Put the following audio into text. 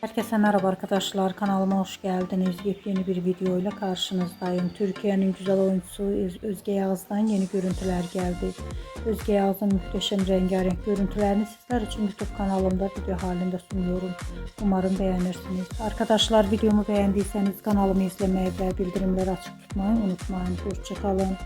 Herkese merhaba arkadaşlar. Kanalıma hoş geldiniz. Yepyeni bir video ile karşınızdayım. Türkiye'nin güzel oyuncusu Özge Yağız'dan yeni görüntüler geldi. Özge Yağız'ın muhteşem rengarenk görüntülerini sizler için YouTube kanalımda video halinde sunuyorum. Umarım beğenirsiniz. Arkadaşlar videomu beğendiyseniz kanalımı izlemeyi ve bildirimleri açık tutmayı unutmayın. Hoşçakalın.